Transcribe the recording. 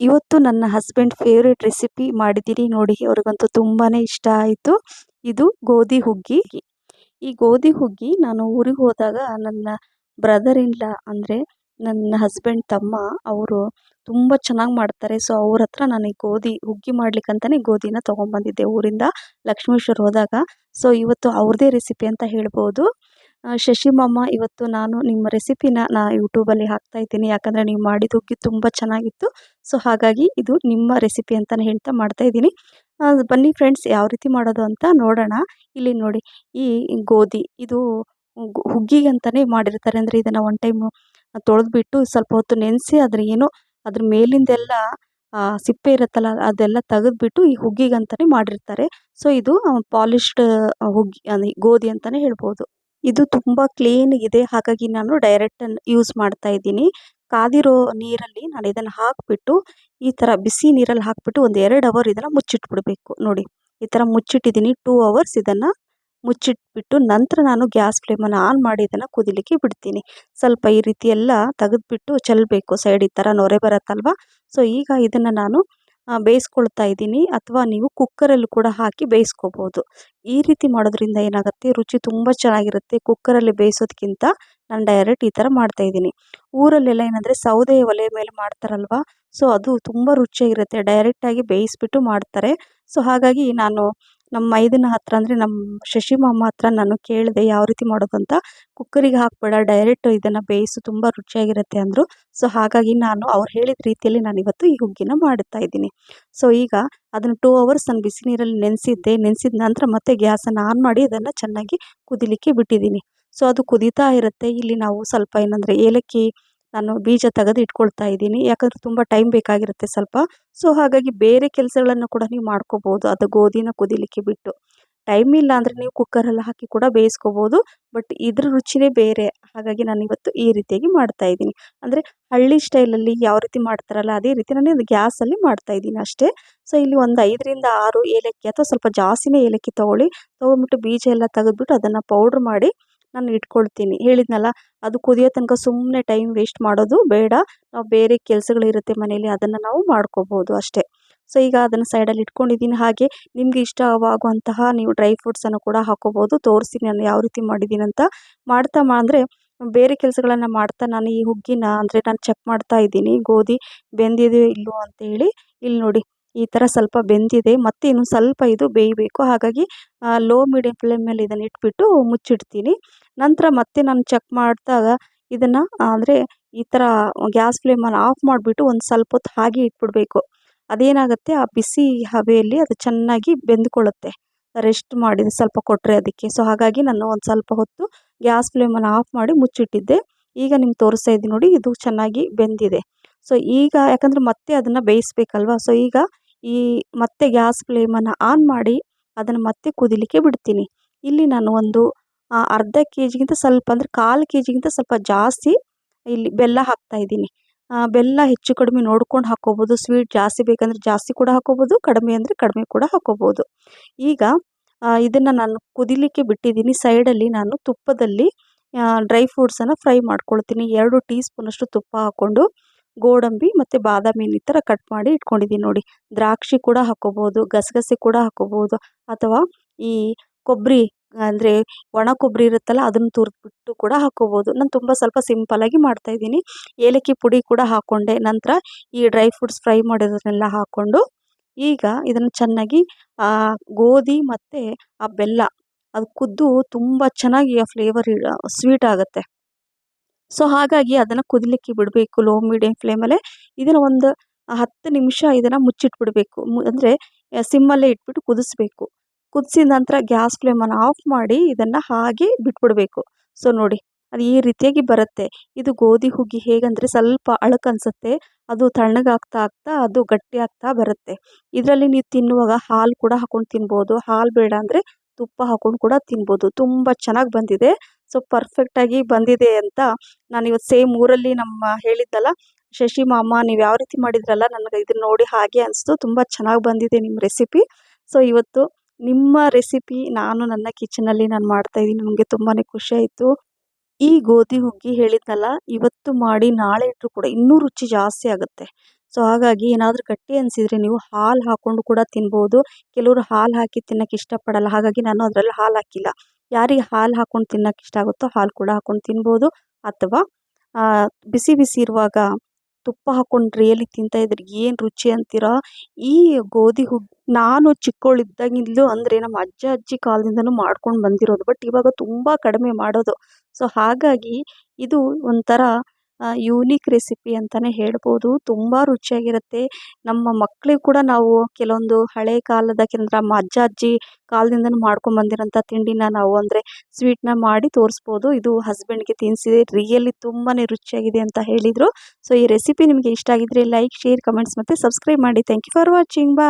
ಇವತ್ತು ನನ್ನ husband favourite recipe ಮಾಡಿದ್ದೀನಿ ನೋಡಿ, ಅವ್ರಿಗಂತೂ ತುಂಬಾ ಇಷ್ಟ ಆಯಿತು. ಇದು ಗೋಧಿ ಹುಗ್ಗಿ. ಈ ಗೋಧಿ ಹುಗ್ಗಿ ನಾನು ಊರಿಗೆ ಹೋದಾಗ ನನ್ನ ಬ್ರದರ್ ಇನ್ ಲಾ ಅಂದರೆ ನನ್ನ ಹಸ್ಬೆಂಡ್ ತಮ್ಮ, ಅವರು ತುಂಬ ಚೆನ್ನಾಗಿ ಮಾಡ್ತಾರೆ. ಸೊ ಅವ್ರ ಹತ್ರ ನಾನು ಈ ಗೋಧಿ ಹುಗ್ಗಿ ಮಾಡ್ಲಿಕ್ಕಂತಲೇ ಗೋಧಿನ ತೊಗೊಂಬಂದಿದ್ದೆ ಊರಿಂದ ಲಕ್ಷ್ಮೇಶ್ವರ ಹೋದಾಗ. ಸೊ ಇವತ್ತು ಅವ್ರದೇ ರೆಸಿಪಿ ಅಂತ ಹೇಳ್ಬೋದು. ಶಶಿ ಮಾಮ, ಇವತ್ತು ನಾನು ನಿಮ್ಮ ರೆಸಿಪಿನ ನಾ ಯೂಟ್ಯೂಬಲ್ಲಿ ಹಾಕ್ತಾ ಇದ್ದೀನಿ. ಯಾಕಂದರೆ ನೀವು ಮಾಡಿದ ಹುಗ್ಗಿ ತುಂಬ ಚೆನ್ನಾಗಿತ್ತು. ಸೊ, ಹಾಗಾಗಿ ಇದು ನಿಮ್ಮ ರೆಸಿಪಿ ಅಂತಲೇ ಹೇಳ್ತಾ ಮಾಡ್ತಾ ಇದ್ದೀನಿ. ಬನ್ನಿ ಫ್ರೆಂಡ್ಸ್, ಯಾವ ರೀತಿ ಮಾಡೋದು ಅಂತ ನೋಡೋಣ. ಇಲ್ಲಿ ನೋಡಿ, ಈ ಗೋಧಿ, ಇದು ಹುಗ್ಗಿಗೆ ಅಂತಲೇ ಮಾಡಿರ್ತಾರೆ. ಅಂದರೆ ಇದನ್ನು ಒನ್ ಟೈಮು ತೊಳೆದ್ಬಿಟ್ಟು ಸ್ವಲ್ಪ ಹೊತ್ತು ನೆನೆಸಿ ಅದ್ರ ಏನೋ, ಅದ್ರ ಮೇಲಿಂದೆಲ್ಲ ಸಿಪ್ಪೆ ಇರುತ್ತಲ್ಲ, ಅದೆಲ್ಲ ತೆಗೆದ್ಬಿಟ್ಟು ಈ ಹುಗ್ಗಿಗೆ ಅಂತಲೇ ಮಾಡಿರ್ತಾರೆ. ಸೊ, ಇದು ಪಾಲಿಶ್ಡ್ ಹುಗ್ಗಿ ಗೋಧಿ ಅಂತಲೇ ಹೇಳ್ಬೋದು. ಇದು ತುಂಬ ಇದೆ. ಹಾಗಾಗಿ ನಾನು ಡೈರೆಕ್ಟ್ ಯೂಸ್ ಮಾಡ್ತಾ ಇದ್ದೀನಿ. ಕಾದಿರೋ ನೀರಲ್ಲಿ ನಾನು ಇದನ್ನು ಹಾಕಿಬಿಟ್ಟು, ಈ ಥರ ಬಿಸಿ ನೀರಲ್ಲಿ ಹಾಕಿಬಿಟ್ಟು ಒಂದು ಎರಡು ಅವರ್ ಇದನ್ನು ಮುಚ್ಚಿಟ್ಬಿಡಬೇಕು. ನೋಡಿ, ಈ ಥರ ಮುಚ್ಚಿಟ್ಟಿದ್ದೀನಿ. ಟೂ ಅವರ್ಸ್ ಇದನ್ನು ಮುಚ್ಚಿಟ್ಬಿಟ್ಟು ನಂತರ ನಾನು ಗ್ಯಾಸ್ ಫ್ಲೇಮನ್ನು ಆನ್ ಮಾಡಿ ಇದನ್ನು ಕುದಿಲಿಕ್ಕೆ ಬಿಡ್ತೀನಿ. ಸ್ವಲ್ಪ ಈ ರೀತಿ ಎಲ್ಲ ತೆಗೆದ್ಬಿಟ್ಟು ಚೆಲ್ಲಬೇಕು ಸೈಡ್ ಈ ಥರ ನೊರೆ ಬರುತ್ತಲ್ವ? ಸೊ ಈಗ ಇದನ್ನು ನಾನು ಬೇಯಿಸ್ಕೊಳ್ತಾ ಇದ್ದೀನಿ ಅಥವಾ ನೀವು ಕುಕ್ಕರಲ್ಲೂ ಕೂಡ ಹಾಕಿ ಬೇಯಿಸ್ಕೋಬೋದು. ಈ ರೀತಿ ಮಾಡೋದ್ರಿಂದ ಏನಾಗುತ್ತೆ? ರುಚಿ ತುಂಬ ಚೆನ್ನಾಗಿರುತ್ತೆ. ಕುಕ್ಕರಲ್ಲಿ ಬೇಯಿಸೋದಕ್ಕಿಂತ ನಾನು ಡೈರೆಕ್ಟ್ ಈ ಥರ ಮಾಡ್ತಾಯಿದ್ದೀನಿ ಊರಲ್ಲೆಲ್ಲ ಏನಂದರೆ ಸೌದೆ ಒಲೆ ಮೇಲೆ ಮಾಡ್ತಾರಲ್ವ? ಸೊ ಅದು ತುಂಬ ರುಚಿಯಾಗಿರುತ್ತೆ. ಡೈರೆಕ್ಟಾಗಿ ಬೇಯಿಸ್ಬಿಟ್ಟು ಮಾಡ್ತಾರೆ. ಸೊ ಹಾಗಾಗಿ ನಾನು ನಮ್ಮ ಮೈದನ ಹತ್ರ ಅಂದರೆ ನಮ್ಮ ಶಶಿ ಮಾಮ ಹತ್ರ ನಾನು ಕೇಳಿದೆ ಯಾವ ರೀತಿ ಮಾಡೋದು ಅಂತ. ಕುಕ್ಕರಿಗೆ ಹಾಕಬೇಡ ಡೈರೆಕ್ಟ್ ಇದನ್ನು ಬೇಯಿಸು, ತುಂಬ ರುಚಿಯಾಗಿರುತ್ತೆ ಅಂದರು. ಸೊ ಹಾಗಾಗಿ ನಾನು ಅವ್ರು ಹೇಳಿದ ರೀತಿಯಲ್ಲಿ ನಾನು ಇವತ್ತು ಈ ಹುಗ್ಗಿನ ಮಾಡುತ್ತಾ ಇದ್ದೀನಿ. ಸೊ ಈಗ ಅದನ್ನು ಟೂ ಅವರ್ಸ್ ನಾನು ಬಿಸಿ ನೀರಲ್ಲಿ ನೆನೆಸಿದ್ದೆ. ನೆನೆಸಿದ ನಂತರ ಮತ್ತೆ ಗ್ಯಾಸನ್ನು ಆನ್ ಮಾಡಿ ಅದನ್ನು ಚೆನ್ನಾಗಿ ಕುದಿಲಿಕ್ಕೆ ಬಿಟ್ಟಿದ್ದೀನಿ. ಸೊ ಅದು ಕುದೀತಾ ಇರುತ್ತೆ. ಇಲ್ಲಿ ನಾವು ಸ್ವಲ್ಪ ಏನಂದರೆ ಏಲಕ್ಕಿ ನಾನು ಬೀಜ ತೆಗೆದು ಇಟ್ಕೊಳ್ತಾ ಇದ್ದೀನಿ. ಯಾಕಂದರೆ ತುಂಬ ಟೈಮ್ ಬೇಕಾಗಿರುತ್ತೆ ಸ್ವಲ್ಪ. ಸೊ ಹಾಗಾಗಿ ಬೇರೆ ಕೆಲಸಗಳನ್ನು ಕೂಡ ನೀವು ಮಾಡ್ಕೋಬೋದು. ಅದು ಗೋಧಿನ ಕುದಿಲಿಕ್ಕೆ ಬಿಟ್ಟು. ಟೈಮ್ ಇಲ್ಲ ಅಂದರೆ ನೀವು ಕುಕ್ಕರಲ್ಲಿ ಹಾಕಿ ಕೂಡ ಬೇಯಿಸ್ಕೋಬೋದು. ಬಟ್ ಇದ್ರ ರುಚಿನೇ ಬೇರೆ. ಹಾಗಾಗಿ ನಾನು ಇವತ್ತು ಈ ರೀತಿಯಾಗಿ ಮಾಡ್ತಾ ಇದ್ದೀನಿ. ಅಂದರೆ ಹಳ್ಳಿ ಸ್ಟೈಲಲ್ಲಿ ಯಾವ ರೀತಿ ಮಾಡ್ತಾರಲ್ಲ, ಅದೇ ರೀತಿ ನಾನು ಗ್ಯಾಸಲ್ಲಿ ಮಾಡ್ತಾ ಇದ್ದೀನಿ ಅಷ್ಟೇ. ಸೊ ಇಲ್ಲಿ ಒಂದು ಐದರಿಂದ ಆರು ಏಲಕ್ಕಿ ಅಥವಾ ಸ್ವಲ್ಪ ಜಾಸ್ತಿನೇ ಏಲಕ್ಕಿ ತೊಗೊಳ್ಳಿ. ತೊಗೊಂಬಿಟ್ಟು ಬೀಜ ಎಲ್ಲ ತೆಗೆದ್ಬಿಟ್ಟು ಅದನ್ನು ಪೌಡ್ರ್ ಮಾಡಿ ನಾನು ಇಟ್ಕೊಳ್ತೀನಿ. ಹೇಳಿದ್ನಲ್ಲ, ಅದು ಕುದಿಯೋ ತನಕ ಸುಮ್ಮನೆ ಟೈಮ್ ವೇಸ್ಟ್ ಮಾಡೋದು ಬೇಡ. ನಾವು ಬೇರೆ ಕೆಲಸಗಳಿರುತ್ತೆ ಮನೇಲಿ ಅದನ್ನು ನಾವು ಮಾಡ್ಕೋಬೋದು ಅಷ್ಟೇ. ಸೊ ಈಗ ಅದನ್ನು ಸೈಡಲ್ಲಿ ಇಟ್ಕೊಂಡಿದ್ದೀನಿ ಹಾಗೆ ನಿಮಗೆ ಇಷ್ಟವಾಗುವಂತಹ ನೀವು ಡ್ರೈ ಫ್ರೂಟ್ಸನ್ನು ಕೂಡ ಹಾಕೋಬೋದು. ತೋರಿಸಿ ನಾನು ಯಾವ ರೀತಿ ಮಾಡಿದ್ದೀನಿ ಅಂತ. ಮಾಡ್ತಾ ಅಂದರೆ ಬೇರೆ ಕೆಲಸಗಳನ್ನು ಮಾಡ್ತಾ ನಾನು ಈ ಹುಗ್ಗಿನ, ಅಂದರೆ ನಾನು ಚೆಕ್ ಮಾಡ್ತಾ ಇದ್ದೀನಿ. ಗೋಧಿ ಬೆಂದಿದೆಯೋ ಇಲ್ಲೋ ಅಂತೇಳಿ ಇಲ್ಲಿ ನೋಡಿ, ಈ ಥರ ಸ್ವಲ್ಪ ಬೆಂದಿದೆ. ಮತ್ತೆ ಇನ್ನು ಸ್ವಲ್ಪ ಇದು ಬೇಯಬೇಕು. ಹಾಗಾಗಿ ಲೋ ಮೀಡಿಯಮ್ ಮೇಲೆ ಇದನ್ನು ಇಟ್ಬಿಟ್ಟು ಮುಚ್ಚಿಡ್ತೀನಿ. ನಂತರ ಮತ್ತೆ ನಾನು ಚೆಕ್ ಮಾಡಿದಾಗ ಇದನ್ನು ಅಂದರೆ ಈ ಥರ ಗ್ಯಾಸ್ ಫ್ಲೇಮನ್ನು ಆಫ್ ಮಾಡಿಬಿಟ್ಟು ಒಂದು ಸ್ವಲ್ಪ ಹೊತ್ತು ಹಾಗೆ ಇಟ್ಬಿಡಬೇಕು. ಅದೇನಾಗುತ್ತೆ? ಆ ಬಿಸಿ ಹಬೆಯಲ್ಲಿ ಅದು ಚೆನ್ನಾಗಿ ಬೆಂದ್ಕೊಳ್ಳುತ್ತೆ. ರೆಸ್ಟ್ ಮಾಡಿದ ಸ್ವಲ್ಪ ಕೊಟ್ಟರೆ ಅದಕ್ಕೆ. ಸೊ ಹಾಗಾಗಿ ನಾನು ಒಂದು ಸ್ವಲ್ಪ ಹೊತ್ತು ಗ್ಯಾಸ್ ಫ್ಲೇಮನ್ನು ಆಫ್ ಮಾಡಿ ಮುಚ್ಚಿಟ್ಟಿದ್ದೆ. ಈಗ ನಿಮ್ಗೆ ತೋರಿಸ್ತಾ ಇದ್ದೀನಿ ನೋಡಿ, ಇದು ಚೆನ್ನಾಗಿ ಬೆಂದಿದೆ. ಸೊ ಈಗ ಯಾಕಂದರೆ ಮತ್ತೆ ಅದನ್ನು ಬೇಯಿಸ್ಬೇಕಲ್ವ? ಸೊ ಈಗ ಈ ಮತ್ತೆ ಗ್ಯಾಸ್ ಫ್ಲೇಮನ್ನು ಆನ್ ಮಾಡಿ ಅದನ್ನು ಮತ್ತೆ ಕುದಿಲಿಕ್ಕೆ ಬಿಡ್ತೀನಿ. ಇಲ್ಲಿ ನಾನು ಒಂದು ಅರ್ಧ ಕೆ ಜಿಗಿಂತ ಸ್ವಲ್ಪ ಅಂದರೆ ಕಾಲು ಕೆ ಜಿಗಿಂತ ಸ್ವಲ್ಪ ಜಾಸ್ತಿ ಇಲ್ಲಿ ಬೆಲ್ಲ ಹಾಕ್ತಾಯಿದ್ದೀನಿ ಬೆಲ್ಲ ಹೆಚ್ಚು ಕಡಿಮೆ ನೋಡ್ಕೊಂಡು ಹಾಕ್ಕೋಬೋದು ಸ್ವೀಟ್ ಜಾಸ್ತಿ ಬೇಕಂದರೆ ಜಾಸ್ತಿ ಕೂಡ ಹಾಕ್ಕೋಬೋದು ಕಡಿಮೆ ಅಂದರೆ ಕಡಿಮೆ ಕೂಡ ಹಾಕ್ಕೋಬೋದು ಈಗ ಇದನ್ನು ನಾನು ಕುದಿಲಿಕ್ಕೆ ಬಿಟ್ಟಿದ್ದೀನಿ. ಸೈಡಲ್ಲಿ ನಾನು ತುಪ್ಪದಲ್ಲಿ ಡ್ರೈ ಫ್ರೂಟ್ಸನ್ನು ಫ್ರೈ ಮಾಡ್ಕೊಳ್ತೀನಿ. ಎರಡು ಟೀ ಸ್ಪೂನಷ್ಟು ತುಪ್ಪ ಹಾಕ್ಕೊಂಡು, ಗೋಡಂಬಿ ಮತ್ತು ಬಾದಾಮಿ ಈ ಥರ ಕಟ್ ಮಾಡಿ ಇಟ್ಕೊಂಡಿದ್ದೀನಿ ನೋಡಿ. ದ್ರಾಕ್ಷಿ ಕೂಡ ಹಾಕ್ಕೋಬೋದು ಗಸಗಸೆ ಕೂಡ ಹಾಕ್ಕೋಬೋದು ಅಥವಾ ಈ ಕೊಬ್ಬರಿ ಅಂದರೆ ಒಣ ಕೊಬ್ಬರಿ ಇರುತ್ತಲ್ಲ, ಅದನ್ನು ತುರಿದ್ಬಿಟ್ಟು ಕೂಡ ಹಾಕ್ಕೋಬೋದು ನಾನು ತುಂಬ ಸ್ವಲ್ಪ ಸಿಂಪಲ್ಲಾಗಿ ಮಾಡ್ತಾಯಿದ್ದೀನಿ ಏಲಕ್ಕಿ ಪುಡಿ ಕೂಡ ಹಾಕ್ಕೊಂಡೆ ನಂತರ ಈ ಡ್ರೈ ಫ್ರೂಟ್ಸ್ ಫ್ರೈ ಮಾಡಿರೋದನ್ನೆಲ್ಲ ಹಾಕ್ಕೊಂಡು ಈಗ ಇದನ್ನು ಚೆನ್ನಾಗಿ ಗೋಧಿ ಮತ್ತು ಆ ಬೆಲ್ಲ, ಅದು ಕುದ್ದು ತುಂಬ ಚೆನ್ನಾಗಿ ಆ ಫ್ಲೇವರ್ ಸ್ವೀಟ್ ಆಗುತ್ತೆ. ಸೊ ಹಾಗಾಗಿ ಅದನ್ನು ಕುದಿಲಿಕ್ಕೆ ಬಿಡಬೇಕು ಲೋ ಮೀಡಿಯಮ್ ಫ್ಲೇಮಲ್ಲೇ ಇದನ್ನು ಒಂದು ಹತ್ತು ನಿಮಿಷ ಇದನ್ನು ಮುಚ್ಚಿಟ್ಬಿಡಬೇಕು. ಅಂದರೆ ಸಿಮ್ಮಲ್ಲೇ ಇಟ್ಬಿಟ್ಟು ಕುದಿಸ್ಬೇಕು. ಕುದಿಸಿದ ನಂತರ ಗ್ಯಾಸ್ ಫ್ಲೇಮನ್ನು ಆಫ್ ಮಾಡಿ ಇದನ್ನು ಹಾಗೆ ಬಿಟ್ಬಿಡಬೇಕು. ಸೊ, ನೋಡಿ, ಅದು ಈ ರೀತಿಯಾಗಿ ಬರುತ್ತೆ. ಇದು ಗೋಧಿ ಹುಗ್ಗಿ ಹೇಗಂದರೆ ಸ್ವಲ್ಪ ಅಳಕನ್ಸುತ್ತೆ ಅದು ತಣ್ಣಗಾಗ್ತಾ ಆಗ್ತಾ, ಅದು ಗಟ್ಟಿ ಆಗ್ತಾ ಬರುತ್ತೆ. ಇದರಲ್ಲಿ ನೀವು ತಿನ್ನುವಾಗ ಹಾಲು ಕೂಡ ಹಾಕೊಂಡು ತಿನ್ಬೋದು. ಹಾಲು ಬೇಡ ಅಂದರೆ ತುಪ್ಪ ಹಾಕೊಂಡು ಕೂಡ ತಿನ್ಬೋದು. ತುಂಬ ಚೆನ್ನಾಗಿ ಬಂದಿದೆ. ಸೊ ಪರ್ಫೆಕ್ಟಾಗಿ ಬಂದಿದೆ ಅಂತ ನಾನು ಇವತ್ತು ಸೇಮ್ ಊರಲ್ಲಿ ನಮ್ಮ ಹೇಳಿದ್ದಲ್ಲ, ಶಶಿ ಮಾಮ ನೀವು ಯಾವ ರೀತಿ ಮಾಡಿದ್ರಲ್ಲ, ನನಗೆ ಇದನ್ನ ನೋಡಿ ಹಾಗೆ ಅನಿಸ್ತು. ತುಂಬ ಚೆನ್ನಾಗಿ ಬಂದಿದೆ ನಿಮ್ಮ ರೆಸಿಪಿ. ಸೊ, ಇವತ್ತು ನಿಮ್ಮ ರೆಸಿಪಿ ನಾನು ನನ್ನ ಕಿಚನಲ್ಲಿ ನಾನು ಮಾಡ್ತಾ ಇದ್ದೀನಿ ನನಗೆ ತುಂಬಾ ಖುಷಿ ಆಯಿತು. ಈ ಗೋಧಿ ಹುಗ್ಗಿ ಹೇಳಿದ್ನಲ್ಲ, ಇವತ್ತು ಮಾಡಿ ನಾಳೆ ಇಟ್ಟರು ಕೂಡ ಇನ್ನೂ ರುಚಿ ಜಾಸ್ತಿ ಆಗುತ್ತೆ. ಸೊ ಹಾಗಾಗಿ ಏನಾದರೂ ಗಟ್ಟಿ ಅನಿಸಿದರೆ ನೀವು ಹಾಲು ಹಾಕ್ಕೊಂಡು ಕೂಡ ತಿನ್ಬೋದು. ಕೆಲವರು ಹಾಲು ಹಾಕಿ ತಿನ್ನೋಕ್ಕೆ ಇಷ್ಟಪಡಲ್ಲ, ಹಾಗಾಗಿ ನಾನು ಅದರಲ್ಲಿ ಹಾಲು ಹಾಕಿಲ್ಲ. ಯಾರಿಗೆ ಹಾಲು ಹಾಕ್ಕೊಂಡು ತಿನ್ನೋಕ್ಕೆ ಇಷ್ಟ ಆಗುತ್ತೋ ಹಾಲು ಕೂಡ ಹಾಕ್ಕೊಂಡು ತಿನ್ಬೋದು. ಅಥವಾ ಬಿಸಿ ಬಿಸಿ ಇರುವಾಗ ತುಪ್ಪ ಹಾಕ್ಕೊಂಡು ರಿಯಲಿ ತಿಂತಾಯಿದ್ರೆ ಏನು ರುಚಿ ಅಂತೀರಾ? ಈ ಗೋಧಿ ಹುಗ್ಗಿ ನಾನು ಚಿಕ್ಕವಳಿದ್ದಾಗಿಂದಲೂ ಅಂದರೆ ನಮ್ಮ ಅಜ್ಜ, ಅಜ್ಜಿ ಕಾಲದಿಂದಲೂ ಮಾಡ್ಕೊಂಡು ಬಂದಿರೋದು ಬಟ್ ಇವಾಗ ತುಂಬ ಕಡಿಮೆ ಮಾಡೋದು. ಸೊ ಹಾಗಾಗಿ ಇದು ಒಂಥರ ಯೂನಿಕ್ ರೆಸಿಪಿ ಅಂತಲೇ ಹೇಳ್ಬೋದು. ತುಂಬ ರುಚಿಯಾಗಿರುತ್ತೆ. ನಮ್ಮ ಮಕ್ಳಿಗೆ ಕೂಡ ನಾವು ಕೆಲವೊಂದು ಹಳೆ ಕಾಲದ ಕೆಲವೊಂದು ನಮ್ಮ ಅಜ್ಜ, ಅಜ್ಜಿ ಕಾಲದಿಂದನೂ ಮಾಡ್ಕೊಂಡು ಬಂದಿರೋಂಥ ತಿಂಡಿನ ನಾವು ಅಂದರೆ ಸ್ವೀಟ್ನ ಮಾಡಿ ತೋರಿಸ್ಬೋದು. ಇದು ಹಸ್ಬೆಂಡ್ಗೆ ತಿನ್ನಿಸಿದೆ ರಿಯಲಿ ತುಂಬಾ ರುಚಿಯಾಗಿದೆ ಅಂತ ಹೇಳಿದರು. ಸೊ ಈ ರೆಸಿಪಿ ನಿಮಗೆ ಇಷ್ಟ ಆಗಿದ್ರೆ ಲೈಕ್ ಶೇರ್ ಕಮೆಂಟ್ಸ್ ಮತ್ತು ಸಬ್ಸ್ಕ್ರೈಬ್ ಮಾಡಿ. ಥ್ಯಾಂಕ್ ಯು ಫಾರ್ ವಾಚಿಂಗ್ ಬಾ